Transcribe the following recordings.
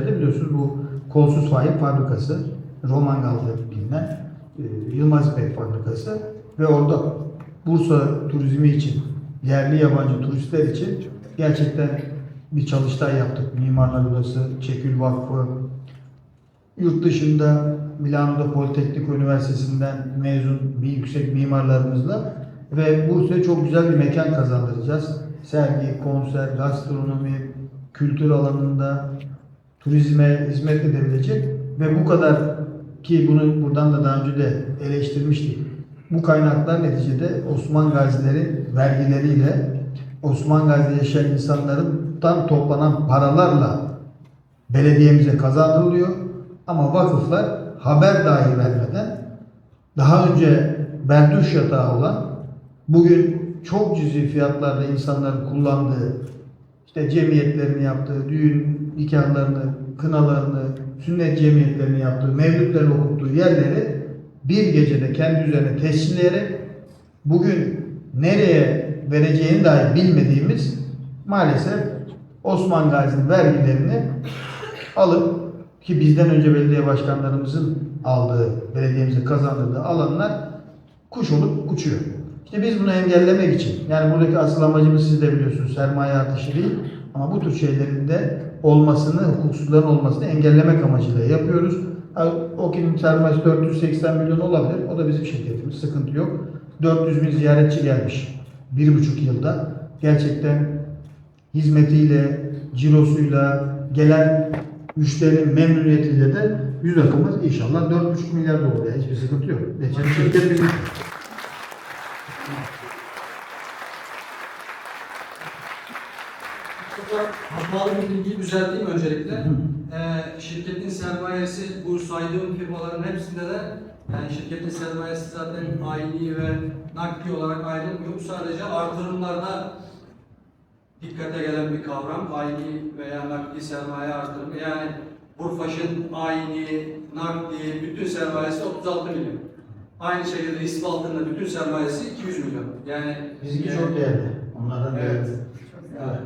yerde biliyorsunuz bu kolsuz faik fabrikası, Roman Gal'da bilinen e, Yılmaz İpek fabrikası ve orada Bursa turizmi için, yerli yabancı turistler için gerçekten bir çalıştay yaptık. Mimarlar Odası, Çekül Vakfı, yurt dışında Milano'da Politeknik Üniversitesi'nden mezun bir yüksek mimarlarımızla ve Bursa'ya çok güzel bir mekan kazandıracağız. Sergi, konser, gastronomi, kültür alanında turizme hizmet edebilecek ve bu kadar ki bunu buradan da daha önce de eleştirmiştik. Bu kaynaklar neticede Osman Gazilerin vergileriyle Osman Gazi'de yaşayan insanlardan toplanan paralarla belediyemize kazandırılıyor. Ama vakıflar haber dahi vermeden daha önce berduş yatağı olan bugün çok cüzi fiyatlarda insanların kullandığı işte cemiyetlerini yaptığı, düğün nikahlarını, kınalarını, sünnet cemiyetlerini yaptığı, mevlütlerini okuttuğu yerleri bir gecede kendi üzerine tescilleyerek bugün nereye vereceğini dahi bilmediğimiz maalesef Osman Gazi'nin vergilerini alıp ki bizden önce belediye başkanlarımızın aldığı, belediyemize kazandırdığı alanlar kuş olup uçuyor. İşte biz bunu engellemek için, yani buradaki asıl amacımız siz de biliyorsunuz sermaye artışı değil ama bu tür şeylerin de olmasını, hukuksuzların olmasını engellemek amacıyla yapıyoruz. Ha, OKİ'nin sermayesi 480 milyon olabilir. O da bizim şirketimiz. Sıkıntı yok. 400 bin ziyaretçi gelmiş. Bir buçuk yılda. Gerçekten hizmetiyle, cirosuyla, gelen müşterinin memnuniyetiyle de yüz akımız inşallah 4,5 milyar dolar. Hiçbir sıkıntı yok. Geçen şirket bizim. Düzelteyim öncelikle. Ee, şirketin sermayesi bu saydığım firmaların hepsinde de yani şirketin sermayesi zaten ayni ve nakdi olarak ayrılmıyor. Bu sadece artırımlarda dikkate gelen bir kavram. Ayni veya nakdi sermaye artırımı. Yani Burfaş'ın ayni, nakdi, bütün sermayesi 36 milyon. Aynı şekilde İsbalt'ın da bütün sermayesi 200 milyon. Yani Bizimki çok değerli. Onlardan Evet. değerli. Evet.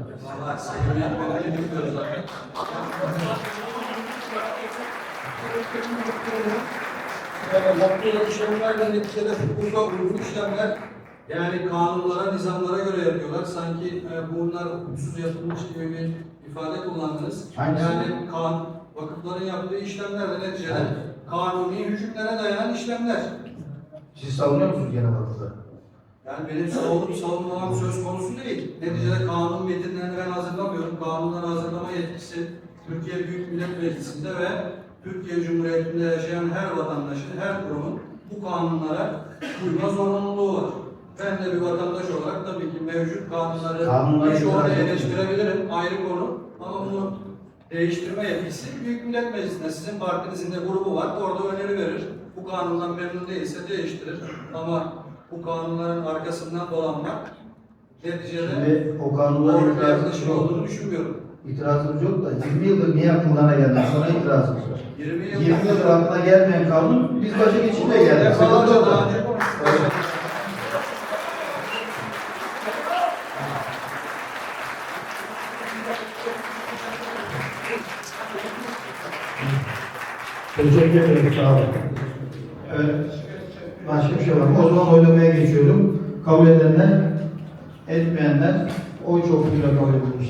Yaptığı işlemlerle neticede hukuka uygun işlemler yani kanunlara, nizamlara göre yapıyorlar. Sanki e, bunlar hukuksuz yapılmış gibi bir ifade kullandınız. Hangisi? Yani kan, vakıfların yaptığı işlemler de neticede kanuni hükümlere dayanan işlemler. Siz savunuyor musunuz genel vakıfları? Yani benim savunup savunmamam söz konusu değil. Neticede kanun metinlerini ben hazırlamıyorum. Kanunları hazırlama yetkisi Türkiye Büyük Millet Meclisi'nde ve Türkiye Cumhuriyeti'nde yaşayan her vatandaşın, her kurumun bu kanunlara uyma zorunluluğu var. Ben de bir vatandaş olarak tabii ki mevcut kanunları birçoğunu itiraz etmiyorum. eleştirebilirim. Ayrı konu. Ama bunu değiştirme yetkisi Büyük Millet Meclisi'nde. Sizin partinizin de grubu var. Orada öneri verir. Bu kanundan memnun değilse değiştirir. Ama bu kanunların arkasından dolanmak neticede Şimdi o kanunlara doğru bir itirazımız yaklaşım yok. olduğunu düşünmüyorum. İtirazımız yok da 20 yıldır niye aklına geldi? Sonra itirazımız var. 20 yıl 20 yıldır aklına gelmeyen kanun biz başa geçince geldi. Sıkıntı daha yok. önce konuştuk. Evet. Teşekkür ederim. Sağ olun. Evet. Başka bir şey var? O zaman oylamaya geçiyorum. Kabul edenler, etmeyenler oy çokluğuyla kabul edilmiş.